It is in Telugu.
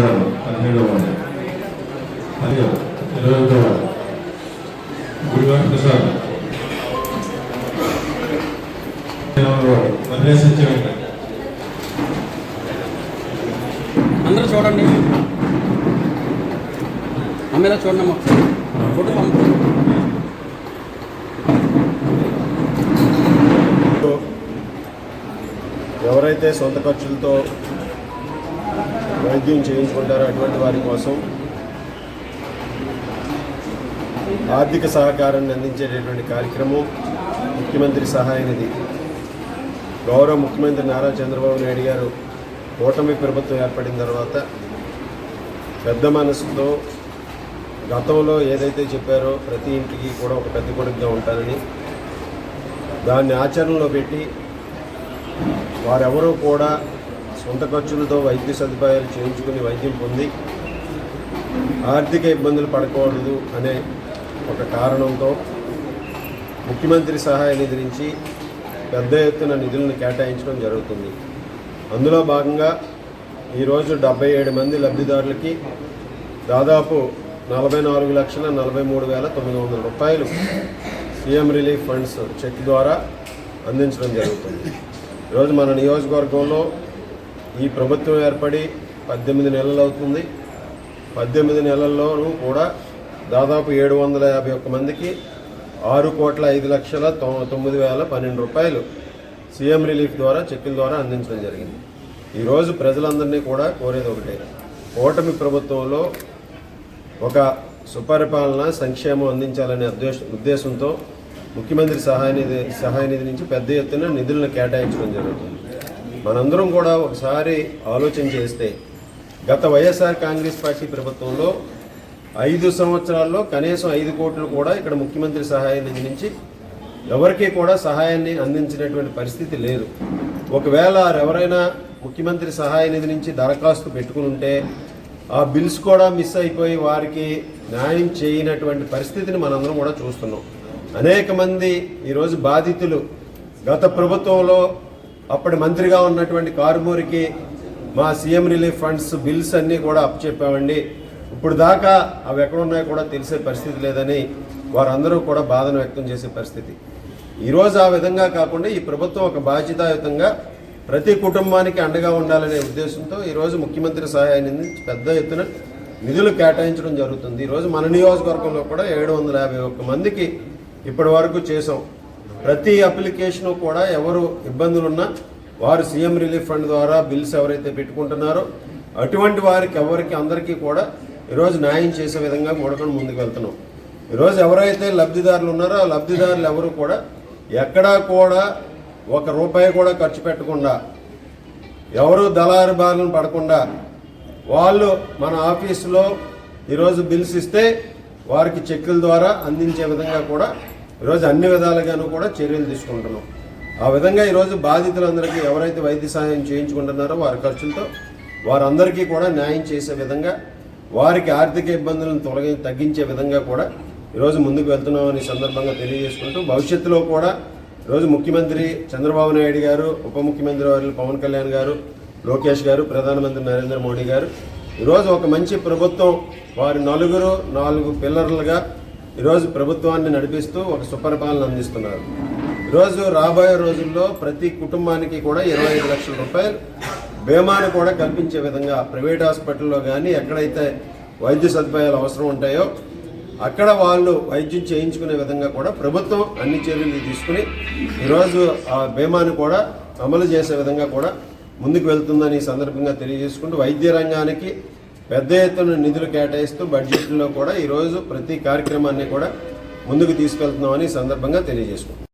గారు పదిహేడవ వార్డు మరియు ఇరవై ఒకటవ వార్డు గుడివాడ ప్రసాద్. అందరూ చూడండి. అమ్మేలా చూడండి ఒకసారి ఫోటో పంపు. ఎవరైతే సొంత ఖర్చులతో వైద్యం చేయించుకుంటారో అటువంటి వారి కోసం. ఆర్థిక సహకారాన్ని అందించేటటువంటి కార్యక్రమం ముఖ్యమంత్రి సహాయ నిధి. గౌరవ ముఖ్యమంత్రి నారా చంద్రబాబు నాయుడు గారు కూటమి ప్రభుత్వం ఏర్పడిన తర్వాత పెద్ద మనసుతో గతంలో ఏదైతే చెప్పారో ప్రతి ఇంటికి కూడా ఒక పెద్ద కొడుకుగా ఉంటానని దాన్ని ఆచరణలో పెట్టి వారెవరూ కూడా సొంత ఖర్చులతో వైద్య సదుపాయాలు చేయించుకుని వైద్యం పొంది ఆర్థిక ఇబ్బందులు పడకూడదు అనే ఒక కారణంతో ముఖ్యమంత్రి సహాయ నిధి నుంచి పెద్ద ఎత్తున నిధులను కేటాయించడం జరుగుతుంది. అందులో భాగంగా ఈరోజు డెబ్బై ఏడు మంది లబ్ధిదారులకి దాదాపు నలభై నాలుగు లక్షల నలభై మూడు వేల తొమ్మిది వందల రూపాయలు సీఎం రిలీఫ్ ఫండ్స్ చెక్ ద్వారా అందించడం జరుగుతుంది. ఈరోజు మన నియోజకవర్గంలో ఈ ప్రభుత్వం ఏర్పడి పద్దెనిమిది నెలలు అవుతుంది. పద్దెనిమిది నెలల్లోనూ కూడా దాదాపు ఏడు వందల యాభై ఒక్క మందికి ఆరు కోట్ల ఐదు లక్షల తొమ్మిది వేల పన్నెండు రూపాయలు సీఎం రిలీఫ్ ద్వారా చెక్కుల ద్వారా అందించడం జరిగింది. ఈరోజు ప్రజలందరినీ కూడా కోరేది ఒకటే. ఓటమి ప్రభుత్వంలో ఒక సుపరిపాలన సంక్షేమం అందించాలనే ఉద్దేశ ఉద్దేశంతో ముఖ్యమంత్రి సహాయ నిధి సహాయ నిధి నుంచి పెద్ద ఎత్తున నిధులను కేటాయించడం జరుగుతుంది. మనందరం కూడా ఒకసారి ఆలోచన చేస్తే గత వైఎస్ఆర్ కాంగ్రెస్ పార్టీ ప్రభుత్వంలో ఐదు సంవత్సరాల్లో కనీసం ఐదు కోట్లు కూడా ఇక్కడ ముఖ్యమంత్రి సహాయ నిధి నుంచి ఎవరికీ కూడా సహాయాన్ని అందించినటువంటి పరిస్థితి లేదు. ఒకవేళ ఎవరైనా ముఖ్యమంత్రి సహాయ నిధి నుంచి దరఖాస్తు పెట్టుకుని ఉంటే ఆ బిల్స్ కూడా మిస్ అయిపోయి వారికి న్యాయం చేయనటువంటి పరిస్థితిని మనందరం కూడా చూస్తున్నాం. అనేక మంది ఈరోజు బాధితులు గత ప్రభుత్వంలో అప్పటి మంత్రిగా ఉన్నటువంటి కారుమూరికి మా సీఎం రిలీఫ్ ఫండ్స్ బిల్స్ అన్నీ కూడా అప్పచెప్పామండి ఇప్పుడు దాకా అవి ఎక్కడ ఉన్నాయో కూడా తెలిసే పరిస్థితి లేదని వారందరూ కూడా బాధను వ్యక్తం చేసే పరిస్థితి. ఈరోజు ఆ విధంగా కాకుండా ఈ ప్రభుత్వం ఒక బాధ్యతాయుతంగా ప్రతి కుటుంబానికి అండగా ఉండాలనే ఉద్దేశంతో ఈరోజు ముఖ్యమంత్రి సహాయాన్ని పెద్ద ఎత్తున నిధులు కేటాయించడం జరుగుతుంది. ఈరోజు మన నియోజకవర్గంలో కూడా ఏడు వందల యాభై ఒక్క మందికి ఇప్పటి వరకు చేసాం ప్రతి అప్లికేషను కూడా ఎవరు ఇబ్బందులున్నా వారు సీఎం రిలీఫ్ ఫండ్ ద్వారా బిల్స్ ఎవరైతే పెట్టుకుంటున్నారో అటువంటి వారికి ఎవరికి అందరికీ కూడా ఈరోజు న్యాయం చేసే విధంగా మూడకొని ముందుకు వెళ్తున్నాం. ఈరోజు ఎవరైతే లబ్ధిదారులు ఉన్నారో ఆ లబ్ధిదారులు ఎవరు కూడా ఎక్కడా కూడా ఒక రూపాయి కూడా ఖర్చు పెట్టకుండా ఎవరు దళారు బారిన పడకుండా వాళ్ళు మన ఆఫీసులో ఈరోజు బిల్స్ ఇస్తే వారికి చెక్కుల ద్వారా అందించే విధంగా కూడా ఈరోజు అన్ని విధాలుగాను కూడా చర్యలు తీసుకుంటున్నాం. ఆ విధంగా ఈరోజు బాధితులందరికీ ఎవరైతే వైద్య సహాయం చేయించుకుంటున్నారో వారి ఖర్చులతో వారందరికీ కూడా న్యాయం చేసే విధంగా వారికి ఆర్థిక ఇబ్బందులను తొలగి తగ్గించే విధంగా కూడా ఈరోజు ముందుకు వెళ్తున్నామని సందర్భంగా తెలియజేసుకుంటూ భవిష్యత్తులో కూడా ఈరోజు ముఖ్యమంత్రి చంద్రబాబు నాయుడు గారు ఉప ముఖ్యమంత్రి వారు పవన్ కళ్యాణ్ గారు లోకేష్ గారు ప్రధానమంత్రి నరేంద్ర మోడీ గారు ఈరోజు ఒక మంచి ప్రభుత్వం వారి నలుగురు నాలుగు పిల్లర్లుగా ఈరోజు ప్రభుత్వాన్ని నడిపిస్తూ ఒక సుపరిపాలన అందిస్తున్నారు. ఈరోజు రాబోయే రోజుల్లో ప్రతి కుటుంబానికి కూడా ఇరవై ఐదు లక్షల రూపాయలు బీమాను కూడా కల్పించే విధంగా ప్రైవేట్ హాస్పిటల్లో కానీ ఎక్కడైతే వైద్య సదుపాయాలు అవసరం ఉంటాయో అక్కడ వాళ్ళు వైద్యం చేయించుకునే విధంగా కూడా ప్రభుత్వం అన్ని చర్యలు తీసుకుని ఈరోజు ఆ బీమాను కూడా అమలు చేసే విధంగా కూడా ముందుకు వెళ్తుందని ఈ సందర్భంగా తెలియజేసుకుంటూ వైద్య రంగానికి పెద్ద ఎత్తున నిధులు కేటాయిస్తూ బడ్జెట్లో కూడా ఈరోజు ప్రతి కార్యక్రమాన్ని కూడా ముందుకు తీసుకెళ్తున్నామని సందర్భంగా తెలియజేసుకుంటున్నాం.